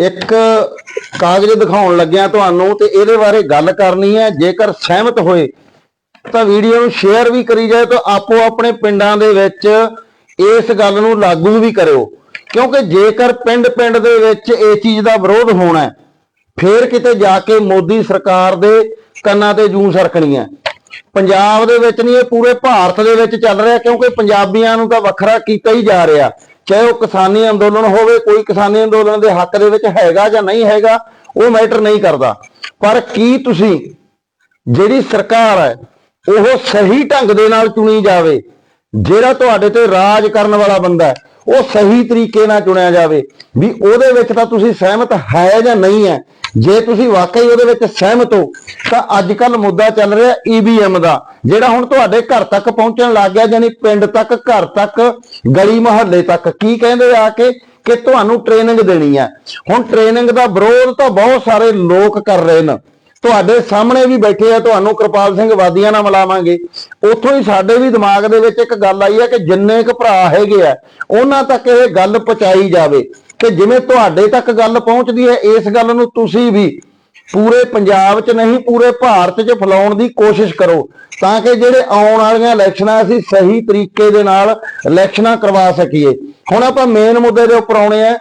ਇੱਕ ਕਾਗਜ਼ ਦਿਖਾਉਣ ਲੱਗਿਆ ਤੁਹਾਨੂੰ ਤੇ ਇਹਦੇ ਬਾਰੇ ਗੱਲ ਕਰਨੀ ਹੈ। ਜੇਕਰ ਸਹਿਮਤ ਹੋਏ, ਤਾਂ ਵੀਡੀਓ ਨੂੰ ਸ਼ੇਅਰ ਵੀ ਕਰੀ ਜਾਏ ਤਾਂ ਆਪੋ ਆਪਣੇ ਪਿੰਡਾਂ ਦੇ ਵਿੱਚ ਇਸ ਗੱਲ ਨੂੰ ਲਾਗੂ ਵੀ ਕਰਿਓ। ਕਿਉਂਕਿ ਜੇਕਰ ਪਿੰਡ-ਪਿੰਡ ਦੇ ਵਿੱਚ ਇਹ ਚੀਜ਼ ਦਾ ਵਿਰੋਧ ਹੋਣਾ ਹੈ, ਫੇਰ ਕਿਤੇ ਜਾ ਕੇ ਮੋਦੀ ਸਰਕਾਰ ਦੇ ਕੰਨਾਂ ਤੇ ਜੂੰ ਸਰਕਣੀ ਹੈ। ਪੰਜਾਬ ਦੇ ਵਿੱਚ ਨਹੀਂ, ਇਹ ਪੂਰੇ ਭਾਰਤ ਦੇ ਵਿੱਚ ਚੱਲ ਰਿਹਾ, ਕਿਉਂਕਿ ਪੰਜਾਬੀਆਂ ਨੂੰ ਤਾਂ ਵੱਖਰਾ ਕੀਤਾ ਹੀ ਜਾ ਰਿਹਾ। ਚਾਹੇ ਉਹ ਕਿਸਾਨੀ ਅੰਦੋਲਨ ਹੋਵੇ, ਕੋਈ ਕਿਸਾਨੀ ਅੰਦੋਲਨ ਦੇ ਹੱਕ ਦੇ ਵਿੱਚ ਹੈਗਾ ਜਾਂ ਨਹੀਂ ਹੈਗਾ, ਉਹ ਮੈਟਰ ਨਹੀਂ ਕਰਦਾ। ਪਰ ਕੀ ਤੁਸੀਂ ਜਿਹੜੀ ਸਰਕਾਰ ਹੈ, ਉਹ ਸਹੀ ਢੰਗ ਦੇ ਨਾਲ ਚੁਣੀ ਜਾਵੇ, ਜਿਹੜਾ ਤੁਹਾਡੇ ਤੇ ਰਾਜ ਕਰਨ ਵਾਲਾ ਬੰਦਾ ਹੈ ਉਹ ਸਹੀ ਤਰੀਕੇ ਨਾਲ ਚੁਣਿਆ ਜਾਵੇ ਵੀ ਉਹਦੇ ਵਿੱਚ ਤਾਂ ਤੁਸੀਂ ਸਹਿਮਤ ਹੈ ਜਾਂ ਨਹੀਂ ਹੈ। ਜੇ ਤੁਸੀਂ ਵਾਕਈ ਉਹਦੇ ਵਿੱਚ ਸਹਿਮਤ ਹੋ, ਤਾਂ ਅੱਜ ਕੱਲ ਮੁੱਦਾ ਚੱਲ ਰਿਹਾ ਈਵੀਐਮ ਦਾ, ਜਿਹੜਾ ਹੁਣ ਤੁਹਾਡੇ ਘਰ ਤੱਕ ਪਹੁੰਚਣ ਲੱਗ ਗਿਆ, ਯਾਨੀ ਪਿੰਡ ਤੱਕ, ਘਰ ਤੱਕ, ਗਲੀ ਮੁਹੱਲੇ ਤੱਕ। ਕੀ ਕਹਿੰਦੇ ਆ ਕੇ, ਕਿ ਤੁਹਾਨੂੰ ਟ੍ਰੇਨਿੰਗ ਦੇਣੀ ਹੈ। ਹੁਣ ਟ੍ਰੇਨਿੰਗ ਦਾ ਵਿਰੋਧ ਤਾਂ ਬਹੁਤ ਸਾਰੇ ਲੋਕ ਕਰ ਰਹੇ ਨੇ। ਤੁਹਾਡੇ ਸਾਹਮਣੇ ਵੀ ਬੈਠੇ ਆ, ਤੁਹਾਨੂੰ ਕਿਰਪਾਲ ਸਿੰਘ ਵਾਦੀਆਂ ਨਾਲ ਮਿਲਾਵਾਂਗੇ। ਉੱਥੋਂ ਹੀ ਸਾਡੇ ਵੀ ਦਿਮਾਗ ਦੇ ਵਿੱਚ ਇੱਕ ਗੱਲ ਆਈ ਹੈ ਕਿ ਜਿੰਨੇ ਕੁ ਭਰਾ ਹੈਗੇ ਆ, ਉਹਨਾਂ ਤੱਕ ਇਹ ਗੱਲ ਪਹੁੰਚਾਈ ਜਾਵੇ। ਕਿ ਜਿਵੇਂ ਤੁਹਾਡੇ ਤੱਕ ਗੱਲ ਪਹੁੰਚਦੀ ਹੈ, ਇਸ ਗੱਲ ਨੂੰ ਤੁਸੀਂ ਵੀ ਪੂਰੇ ਪੰਜਾਬ 'ਚ ਨਹੀਂ, ਪੂਰੇ ਭਾਰਤ 'ਚ ਫੈਲਾਉਣ ਦੀ ਕੋਸ਼ਿਸ਼ ਕਰੋ। ਤਾਂ ਕਿ ਜਿਹੜੇ ਆਉਣ ਵਾਲੀਆਂ ਇਲੈਕਸ਼ਨਾਂ ਅਸੀਂ ਸਹੀ ਤਰੀਕੇ ਦੇ ਨਾਲ ਇਲੈਕਸ਼ਨਾਂ ਕਰਵਾ ਸਕੀਏ। ਹੁਣ ਆਪਾਂ ਮੇਨ ਮੁੱਦੇ ਦੇ ਉੱਪਰ ਆਉਣੇ ਆ।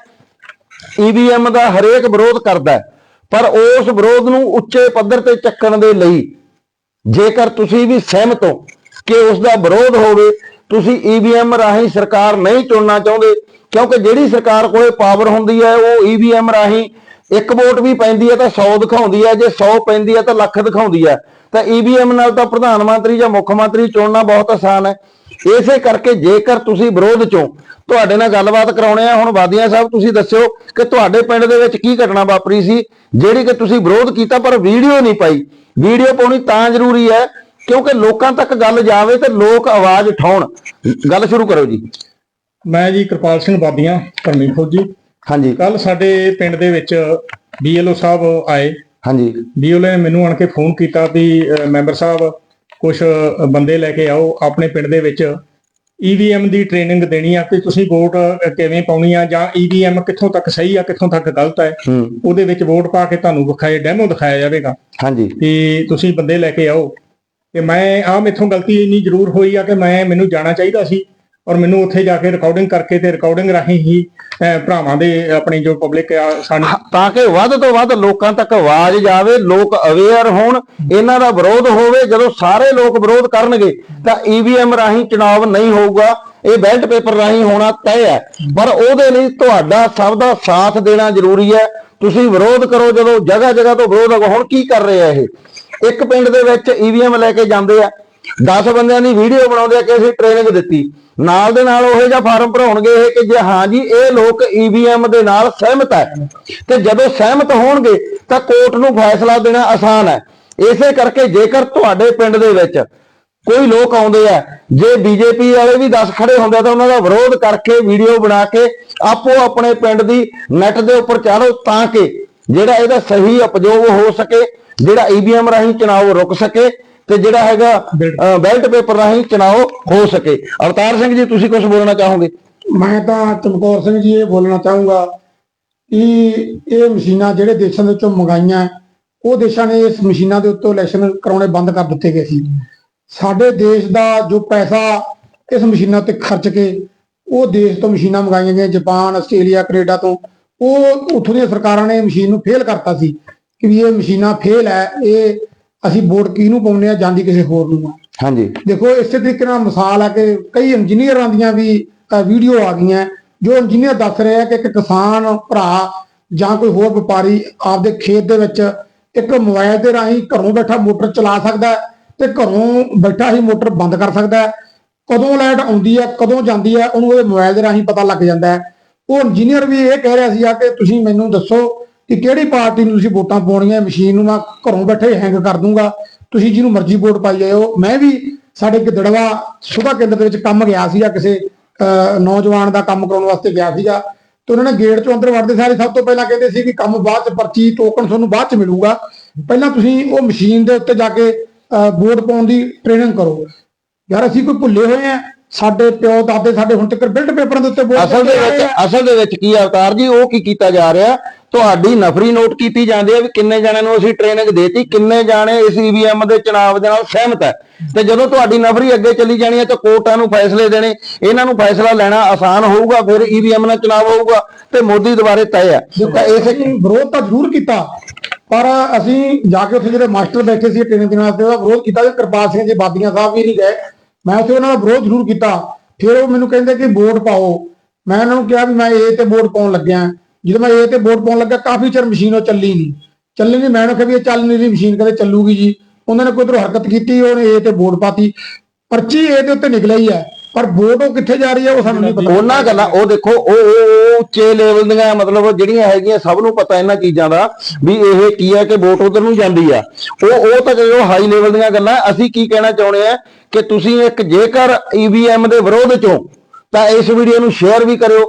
ਈਵੀਐਮ ਦਾ ਹਰੇਕ ਵਿਰੋਧ ਕਰਦਾ ਹੈ। ਪਰ ਉਸ ਵਿਰੋਧ ਨੂੰ ਉੱਚੇ ਪੱਧਰ ਤੇ ਚੱਕਣ ਦੇ ਲਈ ਜੇਕਰ ਤੁਸੀਂ ਵੀ ਸਹਿਮਤ ਹੋ ਕਿ ਉਸ ਦਾ ਵਿਰੋਧ ਹੋਵੇ, ਤੁਸੀਂ ਈਵੀਐਮ ਰਾਹੀਂ ਸਰਕਾਰ ਨਹੀਂ ਚੁਣਨਾ ਚਾਹੁੰਦੇ, ਕਿਉਂਕਿ ਜਿਹੜੀ ਸਰਕਾਰ ਕੋਲੇ ਪਾਵਰ ਹੁੰਦੀ ਹੈ, ਉਹ ਈਵੀਐਮ ਰਾਹੀਂ ਇੱਕ ਵੋਟ ਵੀ ਪੈਂਦੀ ਹੈ ਤਾਂ 100 ਦਿਖਾਉਂਦੀ ਹੈ, ਜੇ 100 ਪੈਂਦੀ ਹੈ ਤਾਂ ਲੱਖ ਦਿਖਾਉਂਦੀ ਹੈ। ਤਾਂ ਈਵੀਐਮ ਨਾਲ ਤਾਂ ਪ੍ਰਧਾਨ ਮੰਤਰੀ ਜਾਂ ਮੁੱਖ ਮੰਤਰੀ ਚੁਣਨਾ ਬਹੁਤ ਆਸਾਨ ਹੈ। ਇਸੇ ਕਰਕੇ ਜੇਕਰ ਤੁਸੀਂ ਵਿਰੋਧ ਚੋਂ ਤੁਹਾਡੇ ਨਾਲ ਗੱਲਬਾਤ ਕਰਾਉਣੇ ਆ ਹੁਣ ਵਾਦੀਆਂ ਸਾਹਿਬ ਤੁਸੀਂ ਦੱਸਿਓ ਕਿ ਤੁਹਾਡੇ ਪਿੰਡ ਦੇ ਵਿੱਚ ਕੀ ਘਟਨਾ ਵਾਪਰੀ ਸੀ ਜਿਹੜੀ ਕਿ ਤੁਸੀਂ ਵਿਰੋਧ ਕੀਤਾ ਪਰ ਵੀਡੀਓ ਨਹੀਂ ਪਾਈ। ਵੀਡੀਓ ਪਾਉਣੀ ਤਾਂ ਜ਼ਰੂਰੀ ਹੈ ਕਿਉਂਕਿ ਲੋਕਾਂ ਤੱਕ ਗੱਲ ਜਾਵੇ ਤੇ ਲੋਕ ਆਵਾਜ਼ ਉਠਾਉਣ। ਗੱਲ ਸ਼ੁਰੂ ਕਰੋ ਜੀ। ਮੈਂ ਜੀ ਕਿਰਪਾਲ ਸਿੰਘ ਬਾਦੀਆਂ ਧਰਮੀ ਫੌਜੀ ਹਾਂਜੀ। ਕੱਲ ਸਾਡੇ ਪਿੰਡ ਦੇ ਵਿੱਚ ਬੀਐਲਓ ਸਾਹਿਬ ਆਏ। ਹਾਂਜੀ। ਬੀਐਲਓ ਨੇ ਮੈਨੂੰ ਆਣ ਕੇ ਫੋਨ ਕੀਤਾ ਵੀ ਮੈਂਬਰ ਸਾਹਿਬ ਕੁਝ ਬੰਦੇ ਲੈ ਕੇ ਆਓ ਆਪਣੇ ਪਿੰਡ ਦੇ ਵਿੱਚ। ਈਵੀਐਮ ਦੀ ਟ੍ਰੇਨਿੰਗ ਦੇਣੀ ਆ ਕਿ ਤੁਸੀਂ ਵੋਟ ਕਿਵੇਂ ਪਾਉਣੀ ਆ ਜਾਂ ਈਵੀਐਮ ਕਿੱਥੋਂ ਤੱਕ ਸਹੀ ਆ ਕਿੱਥੋਂ ਤੱਕ ਗਲਤ ਹੈ। ਉਹਦੇ ਵਿੱਚ ਵੋਟ ਪਾ ਕੇ ਤੁਹਾਨੂੰ ਵਿਖਾਏ ਡੈਮੋ ਦਿਖਾਇਆ ਜਾਵੇਗਾ। ਹਾਂਜੀ। ਕਿ ਤੁਸੀਂ ਬੰਦੇ ਲੈ ਕੇ ਆਓ। ਤੇ ਮੈਂ ਆ ਮੇਥੋਂ ਗਲਤੀ ਇੰਨੀ ਜ਼ਰੂਰ ਹੋਈ ਆ ਕਿ ਮੈਂ ਮੈਨੂੰ ਜਾਣਾ ਚਾਹੀਦਾ ਸੀ। ਔਰ ਮੈਨੂੰ ਉੱਥੇ ਜਾ ਕੇ ਰਿਕਾਰਡਿੰਗ ਕਰਕੇ ਤੇ ਰਿਕਾਰਡਿੰਗ ਰਾਹੀਂ ਹੀ ਭਰਾਵਾਂ ਦੇ ਆਪਣੀ ਜੋ ਪਬਲਿਕ ਆ ਸਾਨੂੰ ਤਾਂ ਕਿ ਵੱਧ ਤੋਂ ਵੱਧ ਲੋਕਾਂ ਤੱਕ ਆਵਾਜ਼ ਜਾਵੇ, ਲੋਕ ਅਵੇਅਰ ਹੋਣ, ਇਹਨਾਂ ਦਾ ਵਿਰੋਧ ਹੋਵੇ, ਜਦੋਂ ਸਾਰੇ ਲੋਕ ਵਿਰੋਧ ਕਰਨਗੇ, ਤਾਂ ਈਵੀਐਮ ਰਾਹੀਂ ਚੁਣਾਵ ਨਹੀਂ ਹੋਊਗਾ, ਇਹ ਬੈਲਟ ਪੇਪਰ ਰਾਹੀਂ ਹੋਣਾ ਤੈਅ ਹੈ। ਪਰ ਉਹਦੇ ਲਈ ਤੁਹਾਡਾ ਸਭ ਦਾ ਸਾਥ ਦੇਣਾ ਜ਼ਰੂਰੀ ਹੈ। ਤੁਸੀਂ ਵਿਰੋਧ ਕਰੋ, ਜਦੋਂ ਜਗ੍ਹਾ ਜਗ੍ਹਾ ਤੋਂ ਵਿਰੋਧ ਹੁਣ ਕੀ ਕਰ ਰਹੇ ਆ ਇਹ? ਇੱਕ ਪਿੰਡ ਦੇ ਵਿੱਚ ਈਵੀਐਮ ਲੈ ਕੇ ਜਾਂਦੇ ਆ। 10 ਬੰਦਿਆਂ ਦੀ ਵੀਡੀਓ ਬਣਾਉਂਦੇ ਆ ਕਿ ਅਸੀਂ ਟ੍ਰੇਨਿੰਗ ਦਿੱਤੀ। ਨਾਲ ਦੇ ਨਾਲ ਉਹ ਜਿਹਾ ਫਾਰਮ ਭਰਾਉਣਗੇ ਇਹ ਕਿ ਜੇ ਹਾਂ ਜੀ, ਇਹ ਲੋਕ ਈਵੀਐਮ ਦੇ ਨਾਲ ਸਹਿਮਤ ਹੈ। ਤੇ ਜਦੋਂ ਸਹਿਮਤ ਹੋਣਗੇ, ਤਾਂ ਕੋਰਟ ਨੂੰ ਫੈਸਲਾ ਦੇਣਾ ਆਸਾਨ ਹੈ। ਇਸੇ ਕਰਕੇ ਜੇਕਰ ਤੁਹਾਡੇ ਪਿੰਡ ਦੇ ਵਿੱਚ ਕੋਈ ਲੋਕ ਆਉਂਦੇ ਆ, ਜੇ ਬੀਜੇਪੀ ਵਾਲੇ ਵੀ 10 ਖੜੇ ਹੁੰਦੇ ਤਾਂ ਉਹਨਾਂ ਦਾ ਵਿਰੋਧ ਕਰਕੇ ਵੀਡੀਓ ਬਣਾ ਕੇ ਆਪੋ ਆਪਣੇ ਪਿੰਡ ਦੀ ਨੈਟ ਦੇ ਉੱਪਰ ਚਾੜੋ ਤਾਂ ਕਿ ਜਿਹੜਾ ਇਹਦਾ ਸਹੀ ਉਪਯੋਗ ਹੋ ਸਕੇ, ਜਿਹੜਾ ਈਵੀਐਮ ਰਾਹੀਂ ਚੁਣਾਵ ਰੁਕ ਸਕੇ। ਤੇ ਜਿਹੜਾ ਹੈਗਾ ਬੈਲਟ ਪੇਪਰ ਰਾਹੀਂ ਚੁਣਾਵ ਹੋ ਸਕੇ। ਅਵਤਾਰ ਸਿੰਘ ਜੀ ਤੁਸੀਂ ਕੁਝ ਬੋਲਣਾ ਚਾਹੋਗੇ? ਮੈਂ ਤਾਂ ਚਮਕੌਰ ਸਿੰਘ ਜੀ ਇਹ ਬੋਲਣਾ ਚਾਹੂੰਗਾ ਕਿ ਇਹ ਮਸ਼ੀਨਾਂ ਜਿਹੜੇ ਦੇਸ਼ਾਂ ਦੇ ਵਿੱਚੋਂ ਮੰਗਾਈਆਂ ਉਹ ਦੇਸ਼ਾਂ ਨੇ ਇਸ ਮਸ਼ੀਨਾਂ ਦੇ ਉੱਤੇ ਇਲੈਕਸ਼ਨ ਕਰਾਉਣੇ ਬੰਦ ਕਰ ਦਿੱਤੇ ਗਏ ਸੀ। ਸਾਡੇ ਦੇਸ਼ ਦਾ ਜੋ ਪੈਸਾ ਇਸ ਮਸ਼ੀਨਾਂ ਤੇ ਖਰਚ ਕੇ ਉਹ ਦੇਸ਼ ਤੋਂ ਮਸ਼ੀਨਾਂ ਮੰਗਾਈਆਂ ਗਈਆਂ ਜਾਪਾਨ ਆਸਟ੍ਰੇਲੀਆ ਕੈਨੇਡਾ ਤੋਂ ਉਹ ਉੱਥੋਂ ਦੀਆਂ ਸਰਕਾਰਾਂ ਨੇ ਮਸ਼ੀਨ ਨੂੰ ਫੇਲ ਕਰਤਾ ਸੀ ਕਿ ਵੀ ਇਹ ਮਸ਼ੀਨਾਂ ਫੇਲ ਹੈ ਇਹ ਅਸੀਂ ਵੋਟ ਕਿਹਨੂੰ ਪਾਉਂਦੇ ਆ ਜਾਂਦੀ ਕਿਸੇ ਹੋਰ ਨੂੰ ਆ। ਹਾਂਜੀ। ਦੇਖੋ ਇਸੇ ਤਰੀਕੇ ਨਾਲ ਮਿਸਾਲ ਹੈ ਕਿ ਕਈ ਇੰਜੀਨੀਅਰਾਂ ਦੀਆਂ ਵੀ ਵੀਡੀਓ ਆ ਗਈਆਂ। ਜੋ ਇੰਜੀਨੀਅਰ ਦੱਸ ਰਹੇ ਆ ਕਿ ਇੱਕ ਕਿਸਾਨ ਭਰਾ ਜਾਂ ਕੋਈ ਹੋਰ ਵਪਾਰੀ ਆਪਦੇ ਖੇਤ ਦੇ ਵਿੱਚ ਇੱਕ ਮੋਬਾਈਲ ਦੇ ਰਾਹੀਂ ਘਰੋਂ ਬੈਠਾ ਮੋਟਰ ਚਲਾ ਸਕਦਾ ਤੇ ਘਰੋਂ ਬੈਠਾ ਹੀ ਮੋਟਰ ਬੰਦ ਕਰ ਸਕਦਾ ਕਦੋਂ ਲਾਈਟ ਆਉਂਦੀ ਹੈ ਕਦੋਂ ਜਾਂਦੀ ਹੈ ਉਹਨੂੰ ਉਹਦੇ ਮੋਬਾਈਲ ਦੇ ਰਾਹੀਂ ਪਤਾ ਲੱਗ ਜਾਂਦਾ ਉਹ ਇੰਜੀਨੀਅਰ ਵੀ ਇਹ ਕਹਿ ਰਿਹਾ ਸੀ ਆ ਕਿ ਤੁਸੀਂ ਮੈਨੂੰ ਦੱਸੋ ਕਿ ਕਿਹੜੀ ਪਾਰਟੀ ਨੂੰ ਤੁਸੀਂ ਵੋਟਾਂ ਪਾਉਣੀਆਂ ਮਸ਼ੀਨ ਨੂੰ ਮੈਂ ਘਰੋਂ ਬੈਠੇ ਹੈਂਗ ਕਰ ਦੂੰਗਾ। ਤੁਸੀਂ ਜਿਹਨੂੰ ਮਰਜ਼ੀ ਵੋਟ ਪਾਈ ਜਾਓ ਮੈਂ ਵੀ ਸਾਡੇ ਗਿੱਦੜਵਾ ਸੁਭਾ ਕੇਂਦਰ ਦੇ ਵਿੱਚ ਕੰਮ ਗਿਆ ਸੀਗਾ ਕਿਸੇ ਅਹ, ਨੌਜਵਾਨ ਦਾ ਕੰਮ ਕਰਾਉਣ ਵਾਸਤੇ ਗਿਆ ਸੀਗਾ। ਤੇ ਉਹਨਾਂ ਨੇ ਗੇਟ ਚੋਂ ਅੰਦਰ ਵੜਦੇ ਸਾਰੇ ਸਭ ਤੋਂ ਪਹਿਲਾਂ ਕਹਿੰਦੇ ਸੀ ਕਿ ਕੰਮ ਬਾਅਦ ਚ ਪਰਚੀ ਟੋਕਨ ਤੁਹਾਨੂੰ ਬਾਅਦ ਚ ਮਿਲੂਗਾ। ਪਹਿਲਾਂ ਤੁਸੀਂ ਉਹ ਮਸ਼ੀਨ ਦੇ ਉੱਤੇ ਜਾ ਕੇ ਅਹ, ਵੋਟ ਪਾਉਣ ਦੀ ਟ੍ਰੇਨਿੰਗ ਕਰੋ। ਯਾਰ ਅਸੀਂ ਕੋਈ ਭੁੱਲੇ ਹੋਏ ਆ ਸਾਡੇ ਪਿਓ ਦਾਦੇ ਸਾਡੇ ਹੁਣ ਤੱਕ ਬਿਲਡ ਪੇਪਰਾਂ ਦੇ ਉੱਤੇ ਵੋਟ ਅਸਲ ਦੇ ਵਿੱਚ। ਅਸਲ ਦੇ ਵਿੱਚ ਕੀ ਅਵਤਾਰ ਜੀ ਉਹ ਕੀ ਕੀਤਾ ਜਾ ਰਿਹਾ? ਤੁਹਾਡੀ ਨਫਰੀ ਨੋਟ ਕੀਤੀ ਜਾਂਦੀ ਹੈ ਵੀ ਕਿੰਨੇ ਜਣਿਆਂ ਨੂੰ ਅਸੀਂ ਟ੍ਰੇਨਿੰਗ ਦੇਤੀ ਕਿੰਨੇ ਜਾਣੇ ਇਸ ਈਵੀਐਮ ਦੇ ਚੁਣਾਵ ਦੇ ਨਾਲ ਸਹਿਮਤ ਹੈ। ਤੇ ਜਦੋਂ ਤੁਹਾਡੀ ਨਫਰੀ ਅੱਗੇ ਚੱਲੀ ਜਾਣੀ ਹੈ ਤਾਂ ਕੋਰਟਾਂ ਨੂੰ ਫੈਸਲੇ ਦੇਣੇ ਇਹਨਾਂ ਨੂੰ ਫੈਸਲਾ ਲੈਣਾ ਆਸਾਨ ਹੋਊਗਾ ਫਿਰ ਈਵੀਐਮ ਨਾਲ ਚੁਣਾਵ ਹੋਊਗਾ ਤੇ ਮੋਦੀ ਦੁਬਾਰੇ ਤੈਅ ਹੈ। ਤਾਂ ਇਸੇ ਵਿਰੋਧ ਤਾਂ ਜ਼ਰੂਰ ਕੀਤਾ ਪਰ ਅਸੀਂ ਜਾ ਕੇ ਉੱਥੇ ਜਿਹੜੇ ਮਾਸਟਰ ਬੈਠੇ ਸੀ ਟ੍ਰੇਨਿੰਗ ਦੇਣ ਵਾਸਤੇ ਉਹਦਾ ਵਿਰੋਧ ਕੀਤਾ ਕਿ ਕਿਰਪਾਲ ਸਿੰਘ ਜੀ ਬਾਦੀਆਂ ਸਾਹਿਬ ਵੀ ਨਹੀਂ ਗਏ। ਮੈਂ ਉੱਥੇ ਉਹਨਾਂ ਦਾ ਵਿਰੋਧ ਜ਼ਰੂਰ ਕੀਤਾ। ਫਿਰ ਉਹ ਮੈਨੂੰ ਕਹਿੰਦੇ ਕਿ ਵੋਟ ਪਾਓ। ਮੈਂ ਉਹਨਾਂ ਨੂੰ ਕਿਹਾ ਵੀ ਮੈਂ ਇਹ ਤੇ ਵੋਟ ਪਾਉਣ ਲੱਗਿਆ। ਜਦੋਂ ਮੈਂ ਇਹ ਤੇ ਵੋਟ ਪਾਉਣ ਲੱਗਾ ਕਾਫੀ ਚਿਰ ਮਸ਼ੀਨ ਉਹ ਚੱਲੀ ਨਹੀਂ ਚੱਲੀ ਨਹੀਂ ਮੈਂ ਉਹਨੂੰ ਕਿਹਾ ਵੀ ਇਹ ਚੱਲ ਨਹੀਂ ਰਹੀ ਮਸ਼ੀਨ ਕਦੇ ਚੱਲੂਗੀ ਜੀ। ਉਹਨਾਂ ਨੇ ਕੋਈ ਤਰ੍ਹਾਂ ਹਰਕਤ ਕੀਤੀ, ਉਹਨੇ ਇਹ ਤੇ ਵੋਟ ਪਾਤੀ। ਪਰਚੀ ਇਹ ਦੇ ਉੱਤੇ ਨਿਕਲੀ ਹੈ। ਪਰ ਵੋਟ ਉਹ ਕਿੱਥੇ ਜਾ ਰਹੀ ਹੈ, ਉਹ ਸਾਨੂੰ ਨਹੀਂ ਪਤਾ। ਉਹਨਾਂ ਗੱਲਾਂ, ਉਹ ਦੇਖੋ, ਉਹ ਉਹ ਉੱਚੇ ਲੈਵਲ ਦੀਆਂ ਮਤਲਬ ਜਿਹੜੀਆਂ ਹੈਗੀਆਂ ਸਭ ਨੂੰ ਪਤਾ ਇਹਨਾਂ ਚੀਜ਼ਾਂ ਦਾ ਵੀ ਇਹ ਕੀ ਹੈ ਕਿ ਵੋਟ ਉਧਰ ਨੂੰ ਜਾਂਦੀ ਆ। ਉਹ ਉਹ ਤਾਂ ਜਦੋਂ ਹਾਈ ਲੈਵਲ ਦੀਆਂ ਗੱਲਾਂ, ਅਸੀਂ ਕੀ ਕਹਿਣਾ ਚਾਹੁੰਦੇ ਆ ਕਿ ਤੁਸੀਂ ਇੱਕ ਜੇਕਰ ਈਵੀਐਮ ਦੇ ਵਿਰੋਧ ਚੋਂ ਤਾਂ ਇਸ ਵੀਡੀਓ ਨੂੰ ਸ਼ੇਅਰ ਵੀ ਕਰਿਓ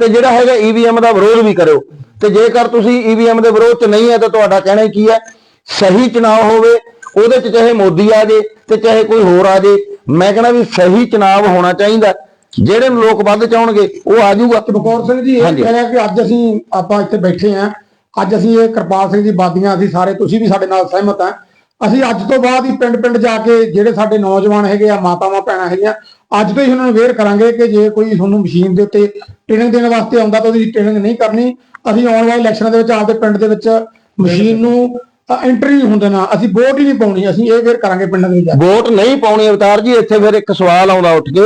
ਤੇ ਜਿਹੜਾ ਹੈਗਾ ਈਵੀਐਮ ਦਾ ਵਿਰੋਧ ਵੀ ਕਰਿਓ। ਤੇ ਜੇਕਰ ਤੁਸੀਂ ਈਵੀਐਮ ਦੇ ਵਿਰੋਧ ਚ ਨਹੀਂ ਹੈ ਤਾਂ ਤੁਹਾਡਾ ਕਹਿਣਾ ਕੀ ਹੈ? ਸਹੀ ਚੁਣਾਵ ਹੋਵੇ ਉਹਦੇ ਚ ਚਾਹੇ ਮੋਦੀ ਆ ਜੇ ਤੇ ਚਾਹੇ ਕੋਈ ਹੋਰ ਆ ਜੇ ਮੈਂ ਕਹਿੰਦਾ ਵੀ ਸਹੀ ਚੁਣਾਵ ਹੋਣਾ ਚਾਹੀਦਾ। ਜਿਹੜੇ ਲੋਕ ਵੱਧ ਚਾਹਣਗੇ ਉਹ ਆ ਜਾਊਗਾ। ਚਮਕੌਰ ਸਿੰਘ ਜੀ ਇਹ। ਕਹਿ ਰਿਹਾ ਕਿ ਅੱਜ ਅਸੀਂ ਆਪਾਂ ਇੱਥੇ ਬੈਠੇ ਆਂ ਅੱਜ ਅਸੀਂ ਇਹ ਕਿਰਪਾਲ ਸਿੰਘ ਜੀ ਬਾਦੀਆਂ ਅਸੀਂ ਸਾਰੇ ਤੁਸੀਂ ਵੀ ਸਾਡੇ ਨਾਲ ਸਹਿਮਤ ਆ ਅਸੀਂ ਅੱਜ ਤੋਂ ਬਾਅਦ ਹੀ ਪਿੰਡ ਪਿੰਡ ਜਾ ਕੇ ਜਿਹੜੇ ਸਾਡੇ ਨੌਜਵਾਨ ਹੈਗੇ ਆ, ਮਾਤਾਵਾਂ ਭੈਣਾਂ ਹੈਗੀਆਂ, ਅੱਜ ਤੋਂ ਹੀ ਉਹਨਾਂ ਨੂੰ ਅਵੇਅਰ ਕਰਾਂਗੇ ਕਿ ਜੇ ਕੋਈ ਤੁਹਾਨੂੰ ਮਸ਼ੀਨ ਦੇ ਉੱਤੇ ਟ੍ਰੇਨਿੰਗ ਦੇਣ ਵਾਸਤੇ ਆਉਂਦਾ ਤਾਂ ਉਹਦੀ ਟ੍ਰੇਨਿੰਗ ਨਹੀਂ ਕਰਨੀ। ਅਸੀਂ ਆਉਣ ਵਾਲੇ ਇਲੈਕਸ਼ਨਾਂ ਦੇ ਵਿੱਚ ਆਪਦੇ ਪਿੰਡ ਦੇ ਵਿੱਚ ਮਸ਼ੀਨ ਨੂੰ ਐਂਟਰੀ ਹੁੰਦੇ ਨਾ, ਅਸੀਂ ਵੋਟ ਹੀ ਨਹੀਂ ਪਾਉਣੀ, ਅਸੀਂ ਇਹ ਅਵੇਅਰ ਕਰਾਂਗੇ ਪਿੰਡਾਂ ਦੇ ਵਿੱਚ ਵੋਟ ਨਹੀਂ ਪਾਉਣੀ ਅਵਤਾਰ ਜੀ, ਇੱਥੇ ਫਿਰ ਇੱਕ ਸਵਾਲ ਆਉਂਦਾ ਉੱਠ ਕੇ।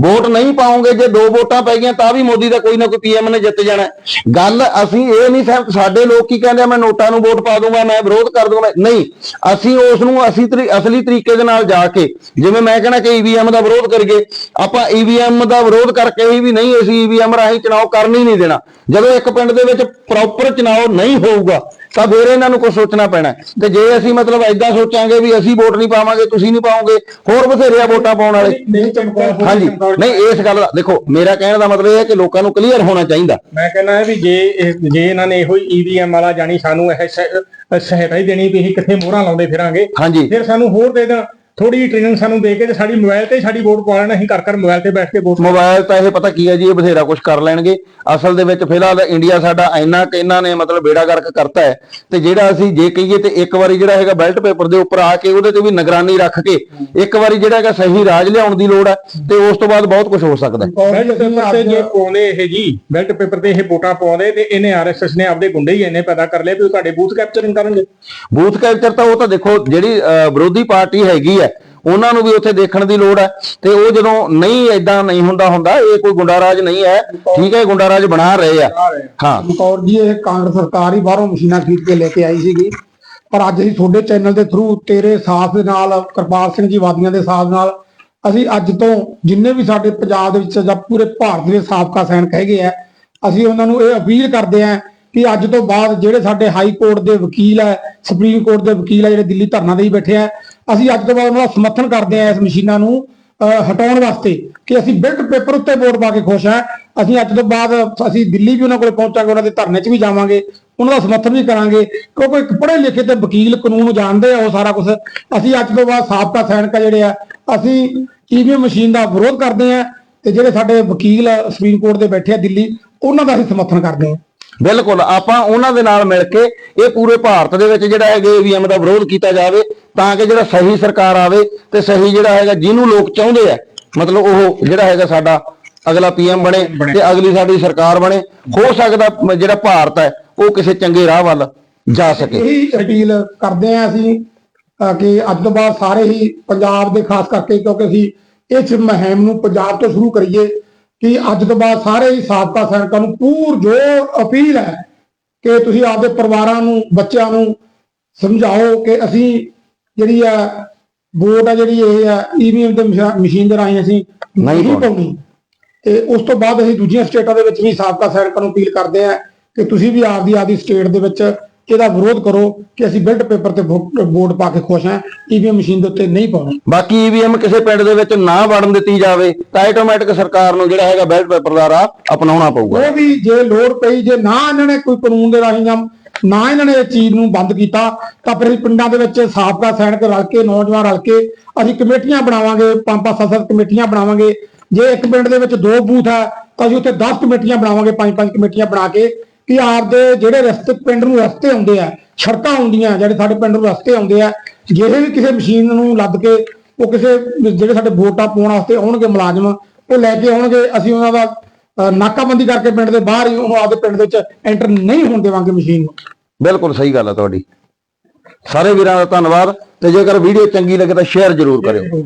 ਵੋਟ ਨਹੀਂ ਪਾਉਂਗੇ, ਜੇ ਦੋ ਵੋਟਾਂ ਪੈ ਗਈਆਂ, ਤਾਂ ਵੀ ਮੋਦੀ ਦਾ ਕੋਈ ਨਾ ਕੋਈ ਪੀਐਮ ਨੇ ਜਿੱਤ ਜਾਣਾ। ਗੱਲ ਅਸੀਂ ਇਹ ਨਹੀਂ ਸਹਿਮਤ ਸਾਡੇ ਲੋਕ ਕੀ ਕਹਿੰਦੇ ਆ, ਮੈਂ ਨੋਟਾਂ ਨੂੰ ਵੋਟ ਪਾ ਦੂੰਗਾ, ਮੈਂ ਵਿਰੋਧ ਕਰ ਦੂੰਗਾ ਨਹੀਂ। ਅਸੀਂ ਉਸ ਨੂੰ ਅਸੀਂ ਤਰੀ- ਅਸਲੀ ਤਰੀਕੇ ਦੇ ਨਾਲ ਜਾ ਕੇ, ਜਿਵੇਂ ਮੈਂ ਕਹਿੰਦਾ ਕਿ ਈਵੀਐਮ ਦਾ ਵਿਰੋਧ ਕਰੀਏ, ਆਪਾਂ ਈਵੀਐਮ ਦਾ ਵਿਰੋਧ ਕਰਕੇ ਹੀ ਵੀ ਨਹੀਂ, ਅਸੀਂ ਈਵੀਐਮ ਰਾਹੀਂ ਚੁਣਾਵ ਕਰਨ ਹੀ ਨਹੀਂ ਦੇਣਾ। ਜਦੋਂ ਇੱਕ ਪਿੰਡ ਦੇ ਵਿੱਚ ਪ੍ਰੋਪਰ ਚੁਣਾਵ ਨਹੀਂ ਹੋਊਗਾ ਤਾਂ ਫਿਰ ਇਹਨਾਂ ਨੂੰ ਕੁਝ ਸੋਚਣਾ ਪੈਣਾ ਹੈ। ਤੇ ਜੇ ਅਸੀਂ ਮਤਲਬ ਐਦਾਂ ਸੋਚਾਂਗੇ ਵੀ ਅਸੀਂ ਵੋਟ ਨਹੀਂ ਪਾਵਾਂਗੇ ਤੁਸੀਂ ਨਹੀਂ ਪਾਓਗੇ ਹੋਰ ਬਥੇਰੇ ਵੋਟਾਂ ਪਾਉਣ ਵਾਲੇ। ਨਹੀਂ ਚਮਕੌਰ ਹਾਂਜੀ। ਨਹੀਂ ਇਸ ਗੱਲ ਦਾ ਦੇਖੋ ਮੇਰਾ ਕਹਿਣ ਦਾ ਮਤਲਬ ਇਹ ਹੈ ਕਿ ਲੋਕਾਂ ਨੂੰ ਕਲੀਅਰ ਹੋਣਾ ਚਾਹੀਦਾ। ਮੈਂ ਕਹਿੰਦਾ ਹੈ ਵੀ ਜੇ ਇਹ- ਜੇ ਇਹਨਾਂ ਨੇ ਇਹੋ ਈਵੀਐਮ ਵਾਲਾ ਜਾਨੀ ਸਾਨੂੰ ਇਹ ਸਹ- ਸਹਾਇਤਾ ਹੀ ਦੇਣੀ ਵੀ ਅਸੀਂ ਕਿੱਥੇ ਮੋਹਰਾਂ ਲਾਉਂਦੇ ਫਿਰਾਂਗੇ ਫਿਰ ਸਾਨੂੰ ਹੋਰ ਦੇ ਦੇਣ। ਥੋੜੀ ਜਿਹੀ ਟ੍ਰੇਨਿੰਗ ਸਾਨੂੰ ਦੇ ਕੇ ਤੇ ਸਾਡੀ ਮੋਬਾਈਲ ਤੇ ਸਾਡੀ ਵੋਟ ਪਾ ਲੈਣ ਅਸੀਂ ਘਰ ਘਰ ਮੋਬਾਈਲ ਤੇ ਬੈਠ ਕੇ ਵੋਟ ਮੋਬਾਈਲ ਤਾਂ ਇਹ ਪਤਾ ਕੀ ਹੈ ਜੀ ਇਹ ਬਥੇਰਾ ਕੁਝ ਕਰ ਲੈਣਗੇ। ਅਸਲ ਦੇ ਵਿੱਚ ਫਿਲਹਾਲ ਇੰਡੀਆ ਸਾਡਾ ਇੰਨਾ ਕਿ ਇਹਨਾਂ ਨੇ ਮਤਲਬ ਬੇੜਾ ਗਰਕ ਕਰਤਾ ਹੈ ਤੇ ਜਿਹੜਾ ਅਸੀਂ ਜੇ ਕਹੀਏ ਤੇ ਇੱਕ ਵਾਰੀ ਜਿਹੜਾ ਹੈਗਾ ਬੈਲਟ ਪੇਪਰ ਦੇ ਉੱਪਰ ਆ ਕੇ ਉਹਦੇ ਤੇ ਵੀ ਨਿਗਰਾਨੀ ਰੱਖ ਕੇ ਇੱਕ ਵਾਰੀ ਜਿਹੜਾ ਹੈਗਾ ਸਹੀ ਰਾਜ ਲਿਆਉਣ ਦੀ ਲੋੜ ਹੈ ਤੇ ਉਸ ਤੋਂ ਬਾਅਦ ਬਹੁਤ ਕੁਝ ਹੋ ਸਕਦਾ ਹੈ। ਬੈਲਟ ਪੇਪਰ ਤੇ ਜੇ ਪਾਉਂਦੇ ਇਹ ਜੀ ਬੈਲਟ ਪੇਪਰ ਤੇ ਇਹ ਵੋਟਾਂ ਪਾਉਂਦੇ ਤੇ ਇਹਨੇ ਆਰਐਸਐਸ ਨੇ ਆਪਦੇ ਗੁੰਡੇ ਹੀ ਇੰਨੇ ਪੈਦਾ ਕਰ ਲਏ ਵੀ ਤੁਹਾਡੇ ਬੂਥ ਕੈਪਚਰਿੰਗ ਕਰਨਗੇ। ਬੂਥ ਕਲਚਰ ਤਾਂ ਉਹ ਤਾਂ ਦੇਖੋ ਜਿਹੜੀ ਅਹ, ਵਿਰੋਧੀ ਪਾਰਟੀ ਹੈਗੀ ਹੈ ਉਹਨਾਂ ਨੂੰ ਵੀ ਉੱਥੇ ਦੇਖਣ ਦੀ ਲੋੜ ਹੈ ਤੇ ਉਹ ਜਦੋਂ ਨਹੀਂ ਐਦਾਂ ਨਹੀਂ ਹੁੰਦਾ ਹੁੰਦਾ ਇਹ ਕੋਈ ਗੁੰਡਾਰਾਜ ਨਹੀਂ ਹੈ। ਠੀਕ ਹੈ ਗੁੰਡਾਰਾਜ ਬਣਾ ਰਹੇ ਆ। ਹਾਂ। ਕੌਰ ਜੀ ਇਹ ਕਾਂਗਰਸ ਸਰਕਾਰ ਹੀ ਬਾਹਰੋਂ ਮਸ਼ੀਨਾਂ ਖਰੀਦ ਕੇ ਲੈ ਕੇ ਆਈ ਸੀਗੀ। ਪਰ ਅੱਜ ਅਸੀਂ ਤੁਹਾਡੇ ਚੈਨਲ ਦੇ ਥਰੂ ਤੇਰੇ ਸਾਥ ਦੇ ਨਾਲ ਕਿਰਪਾਲ ਸਿੰਘ ਜੀ ਵਾਦੀਆਂ ਦੇ ਸਾਥ ਨਾਲ ਅਸੀਂ ਅੱਜ ਤੋਂ ਜਿੰਨੇ ਵੀ ਸਾਡੇ ਪੰਜਾਬ ਦੇ ਵਿੱਚ ਜਾਂ ਪੂਰੇ ਭਾਰਤ ਦੇ ਸਾਬਕਾ ਸੈਨਿਕ ਹੈਗੇ ਆ ਅਸੀਂ ਉਹਨਾਂ ਨੂੰ ਇਹ ਅਪੀਲ ਕਰਦੇ ਆ ਕਿ ਅੱਜ ਤੋਂ ਬਾਅਦ ਜਿਹੜੇ ਸਾਡੇ ਹਾਈ ਕੋਰਟ ਦੇ ਵਕੀਲ ਹੈ ਸੁਪਰੀਮ ਕੋਰਟ ਦੇ ਵਕੀਲ ਹੈ ਜਿਹੜੇ ਦਿੱਲੀ ਧਰਨਾ ਦੇਈ ਬੈਠੇ ਆ ਅਸੀਂ ਅੱਜ ਤੋਂ ਬਾਅਦ ਉਹਨਾਂ ਦਾ ਸਮਰਥਨ ਕਰਦੇ ਹਾਂ ਇਸ ਮਸ਼ੀਨਾਂ ਨੂੰ ਹਟਾਉਣ ਵਾਸਤੇ ਕਿ ਅਸੀਂ ਬਿਲਟ ਪੇਪਰ ਉੱਤੇ ਵੋਟ ਪਾ ਕੇ ਖੁਸ਼ ਹਾਂ। ਅਸੀਂ ਅੱਜ ਤੋਂ ਬਾਅਦ ਅਸੀਂ ਦਿੱਲੀ ਵੀ ਉਹਨਾਂ ਕੋਲ ਪਹੁੰਚਾਂਗੇ, ਉਹਨਾਂ ਦੇ ਧਰਨੇ 'ਚ ਵੀ ਜਾਵਾਂਗੇ, ਉਹਨਾਂ ਦਾ ਸਮਰਥਨ ਵੀ ਕਰਾਂਗੇ, ਕਿਉਂਕਿ ਇੱਕ ਪੜ੍ਹੇ ਲਿਖੇ ਤੇ ਵਕੀਲ ਕਾਨੂੰਨ ਜਾਣਦੇ ਆ ਉਹ ਸਾਰਾ ਕੁਝ ਅਸੀਂ ਅੱਜ ਤੋਂ ਬਾਅਦ ਸਾਬਕਾ ਸੈਨਿਕ ਆ ਜਿਹੜੇ ਆ, ਅਸੀਂ ਈਵੀਐਮ ਮਸ਼ੀਨ ਦਾ ਵਿਰੋਧ ਕਰਦੇ ਆ ਤੇ ਜਿਹੜੇ ਸਾਡੇ ਵਕੀਲ ਸੁਪਰੀਮ ਕੋਰਟ ਦੇ ਬੈਠੇ ਆ ਦਿੱਲੀ, ਉਹਨਾਂ ਦਾ ਅਸੀਂ ਸਮਰਥਨ ਕਰਦੇ ਆ ਬਿਲਕੁਲ ਆਪਾਂ ਉਹਨਾਂ ਦੇ ਨਾਲ ਮਿਲ ਕੇ ਇਹ ਪੂਰੇ ਭਾਰਤ ਦੇ ਵਿੱਚ ਜਿਹੜਾ ਹੈਗਾ ਈਵੀਐਮ ਦਾ ਵਿਰੋਧ ਕੀਤਾ ਜਾਵੇ ਤਾਂ ਕਿ ਜਿਹੜਾ ਸਹੀ ਸਰਕਾਰ ਆਵੇ ਤੇ ਸਹੀ ਜਿਹੜਾ ਹੈਗਾ ਜਿਹਨੂੰ ਲੋਕ ਚਾਹੁੰਦੇ ਆ ਮਤਲਬ ਉਹ ਜਿਹੜਾ ਹੈਗਾ ਸਾਡਾ ਅਗਲਾ ਪੀਐਮ ਬਣੇ ਤੇ ਅਗਲੀ ਸਾਡੀ ਸਰਕਾਰ ਬਣੇ ਹੋ ਸਕਦਾ ਜਿਹੜਾ ਭਾਰਤ ਹੈ ਉਹ ਕਿਸੇ ਚੰਗੇ ਰਾਹ ਵੱਲ ਜਾ ਸਕੇ। ਇਹੀ ਅਪੀਲ ਕਰਦੇ ਆ ਅਸੀਂ ਕਿ ਅੱਜ ਤੋਂ ਬਾਅਦ ਸਾਰੇ ਹੀ ਪੰਜਾਬ ਦੇ ਖਾਸ ਕਰਕੇ ਕਿਉਂਕਿ ਅਸੀਂ ਇਸ ਮੁਹਿੰਮ ਨੂੰ ਪੰਜਾਬ ਤੋਂ ਸ਼ੁਰੂ ਕਰੀਏ ਕਿ ਅੱਜ ਤੋਂ ਬਾਅਦ ਸਾਰੇ ਹੀ ਸਾਬਕਾ ਸੈਨਿਕਾਂ ਨੂੰ ਪੂਰ ਜੋ ਅਪੀਲ ਹੈ ਕਿ ਤੁਸੀਂ ਆਪਦੇ ਪਰਿਵਾਰਾਂ ਨੂੰ ਬੱਚਿਆਂ ਨੂੰ ਸਮਝਾਓ ਕਿ ਅਸੀਂ ਜਿਹੜੀ ਆ ਵੋਟ ਆ ਜਿਹੜੀ ਇਹ ਆ ਈਵੀਐਮ ਦੇ ਮਸ਼ਾ- ਮਸ਼ੀਨ ਦੇ ਰਾਹੀਂ ਅਸੀਂ ਨਹੀਂ। ਪਾਉਣੀ ਤੇ ਉਸ ਤੋਂ ਬਾਅਦ ਅਸੀਂ ਦੂਜੀਆਂ ਸਟੇਟਾਂ ਦੇ ਵਿੱਚ ਵੀ ਸਾਬਕਾ ਸੈਨਿਕਾਂ ਨੂੰ ਅਪੀਲ ਕਰਦੇ ਆ ਕਿ ਤੁਸੀਂ ਵੀ ਆਪਦੀ ਆਪਦੀ ਸਟੇਟ ਦੇ ਵਿੱਚ ਇਹਦਾ ਵਿਰੋਧ ਕਰੋ ਕਿ ਅਸੀਂ ਬਿਲਟ ਪੇਪਰ ਤੇ ਵੋਟ ਪਾ ਕੇ ਖੁਸ਼ ਹਾਂ ਈਵੀਐਮ ਮਸ਼ੀਨ ਦੇ ਉੱਤੇ ਨਹੀਂ ਪਾਉਣੀ। ਬਾਕੀ ਈਵੀਐਮ ਕਿਸੇ ਪਿੰਡ ਦੇ ਵਿੱਚ ਨਾ ਵੜਨ ਦਿੱਤੀ ਜਾਵੇ ਤਾਂ ਆਟੋਮੈਟਿਕ ਸਰਕਾਰ ਨੂੰ ਜਿਹੜਾ ਹੈਗਾ ਬੈਲਟ ਪੇਪਰ ਦਾ ਰਾਹ ਅਪਣਾਉਣਾ ਪਊਗਾ। ਉਹ ਵੀ ਜੇ ਲੋੜ ਪਈ ਜੇ ਨਾ ਇਹਨਾਂ ਨੇ ਕੋਈ ਕਾਨੂੰਨ ਦੇ ਰਾਹੀਂ ਜਾਂ ਨਾ ਇਹਨਾਂ ਨੇ ਇਹ ਚੀਜ਼ ਨੂੰ ਬੰਦ ਕੀਤਾ ਤਾਂ ਫਿਰ ਪਿੰਡਾਂ ਦੇ ਵਿੱਚ ਸਾਬਕਾ ਸੈਨਿਕ ਰਲ ਕੇ ਨੌਜਵਾਨ ਰਲ ਕੇ ਅਸੀਂ ਕਮੇਟੀਆਂ ਬਣਾਵਾਂਗੇ ਪੰਜ ਪੰਜ ਸੱਤ ਸੱਤ ਕਮੇਟੀਆਂ ਬਣਾਵਾਂਗੇ। ਜੇ ਇੱਕ ਪਿੰਡ ਦੇ ਵਿੱਚ ਦੋ ਬੂਥ ਹੈ ਤਾਂ ਅਸੀਂ ਉੱਥੇ 10 ਕਮੇਟੀਆਂ ਬਣਾਵਾਂਗੇ ਪੰਜ ਪੰਜ ਕਮੇਟੀਆਂ ਬਣਾ ਕੇ। ਕਿ ਆਪਦੇ ਜਿਹੜੇ ਰਸਤੇ ਪਿੰਡ ਨੂੰ ਰਸਤੇ ਆਉਂਦੇ ਆ ਸੜਕਾਂ ਆਉਂਦੀਆਂ ਜਿਹੜੇ ਸਾਡੇ ਪਿੰਡ ਨੂੰ ਰਸਤੇ ਆਉਂਦੇ ਆ ਜਿਹੜੇ ਵੀ ਕਿਸੇ ਮਸ਼ੀਨ ਨੂੰ ਲੱਦ ਕੇ ਉਹ ਕਿਸੇ ਜਿਹੜੇ ਸਾਡੇ ਵੋਟਾਂ ਪਾਉਣ ਵਾਸਤੇ ਆਉਣਗੇ ਮੁਲਾਜ਼ਮ ਉਹ ਲੈ ਕੇ ਆਉਣਗੇ ਅਸੀਂ ਉਹਨਾਂ ਦਾ ਨਾਕਾਬੰਦੀ ਕਰਕੇ ਪਿੰਡ ਦੇ ਬਾਹਰ ਹੀ ਉਹਨੂੰ ਆਪਦੇ ਪਿੰਡ ਦੇ ਵਿੱਚ ਐਂਟਰ ਨਹੀਂ ਹੋਣ ਦੇਵਾਂਗੇ ਮਸ਼ੀਨ ਨੂੰ। ਬਿਲਕੁਲ ਸਹੀ ਗੱਲ ਹੈ ਤੁਹਾਡੀ। ਸਾਰੇ ਵੀਰਾਂ ਦਾ ਧੰਨਵਾਦ ਤੇ ਜੇਕਰ ਵੀਡੀਓ ਚੰਗੀ ਲੱਗੇ ਤਾਂ ਸ਼ੇਅਰ ਜ਼ਰੂਰ ਕਰਿਓ।